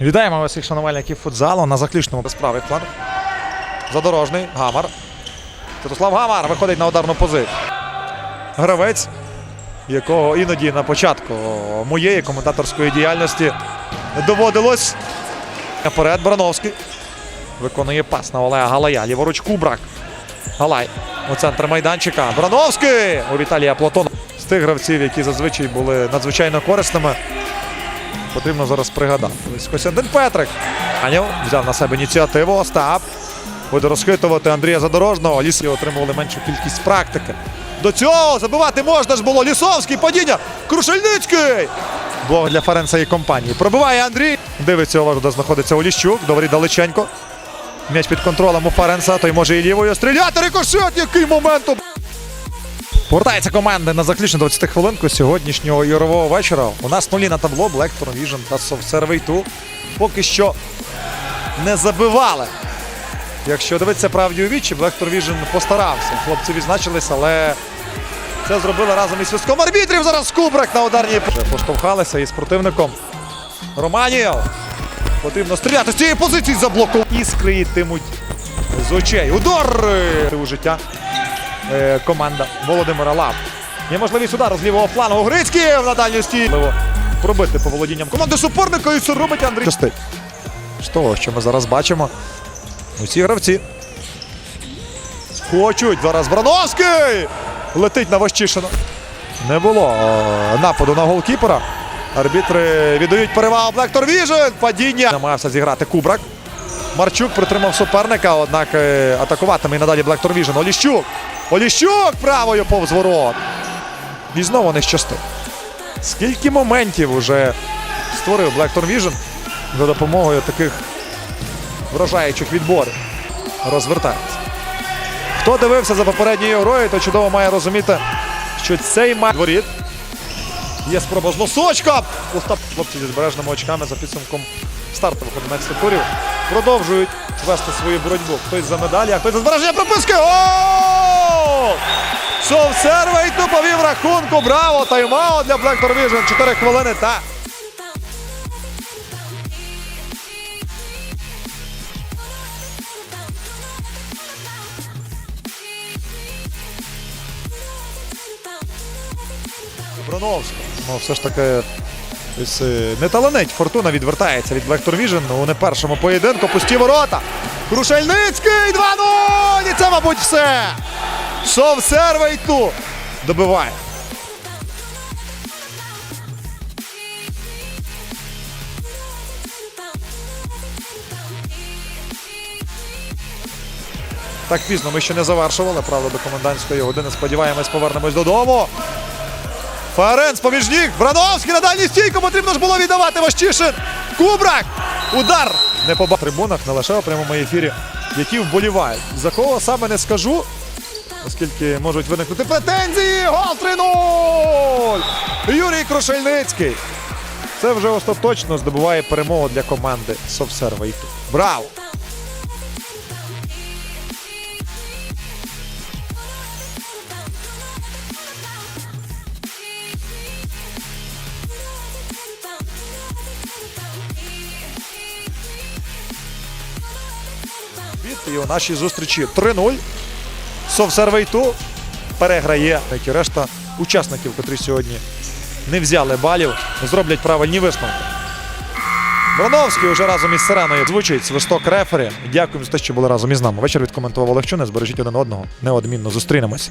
Вітаємо усіх шанувальників футзалу на заключному безправий план. Задорожний. Гамар. Святослав Гамар виходить на ударну позицію. Гравець, якого іноді на початку моєї коментаторської діяльності доводилось. Наперед Брановський. Виконує пас на Олега Галая. Ліворуч Кубрак. Галай у центр майданчика. Брановський у Віталія Платона. З тих гравців, які зазвичай були надзвичайно корисними. Потрібно зараз пригадати. Ось Костянтин Петрик. Анів взяв на себе ініціативу. Остап. Буде розхитувати Андрія Задорожного. Лісі отримували меншу кількість практики. До цього забивати можна ж було. Лісовський падіння. Крушельницький. Блог для Ференса і компанії. Пробиває Андрій. Дивиться де знаходиться Оліщук. Добрий далеченько. М'яч під контролем у Ференса. Той може і лівою стріляти. Рикошет. Який момент. Повертається команда на заключну 20 хвилинку сьогоднішнього ігрового вечора. У нас нулі на табло, Blackthorn Vision та 2 поки що не забивали. Якщо дивитися правді у вічі, Blackthorn Vision постарався. Хлопці відзначились, але це зробили разом із свистком арбітрів. Зараз Кубрак на ударній поштовхалися із противником. Романів. Потрібно стріляти з цієї позиції заблокував. Іскри йтимуть з очей. Удар у життя е, команда Володимира Лав. Є можливість удару з лівого флангу. Грицький на дальню стійку. Пробити по володінням команди суперника і це робить Андрій. Частить. З того, що ми зараз бачимо. Усі гравці. Хочуть зараз Брановський! Летить на Ващишина. Не було е, нападу на голкіпера. Арбітри віддають перевагу Блектор Віжен. Падіння. Намагався зіграти Кубрак. Марчук притримав суперника, однак е, атакуватиме і надалі Блектор Віжен. Оліщук. Оліщук правою повз ворот. І знову не щастить. Скільки моментів уже створив Блектор Віжен за допомогою таких вражаючих відборів. Розвертається. Хто дивився за попередньою грою, то чудово має розуміти, що цей матч воріт. Є спроба з носочка. Остап хлопці зі збережними очками за підсумком стартових 11 турів продовжують вести свою боротьбу. Хтось за медалі, а хтось за збереження прописки. Гол! Совсервей ту повів рахунку. Браво! Тайм-аут для Black Vision. 4 хвилини та. Ну, все ж таки е, не таланить. Фортуна відвертається від Vector Vision у не першому поєдинку. Пусті ворота. Крушельницький 2-0! І це, мабуть, все. Совсервей ту добиває. Так пізно ми ще не завершували. Правда, до комендантської години. Сподіваємось, повернемось додому. Ференц поміж ніг. Брановський на дальній стійку. Потрібно ж було віддавати Ващишин. Кубрак. Удар. Не по трибунах, не лише у прямому ефірі, які вболівають. За кого саме не скажу, оскільки можуть виникнути претензії. Гол 3-0! Юрій Крушельницький. Це вже остаточно здобуває перемогу для команди Совсервейту. Браво! І у нашій зустрічі 3-0. Совсервейту переграє. Як і решта учасників, котрі сьогодні не взяли балів, зроблять правильні висновки. Броновський вже разом із Сиреною звучить свисток рефері. Дякуємо за те, що були разом із нами. Вечір відкоментував Олег Чунець. Збережіть один одного. Неодмінно зустрінемось.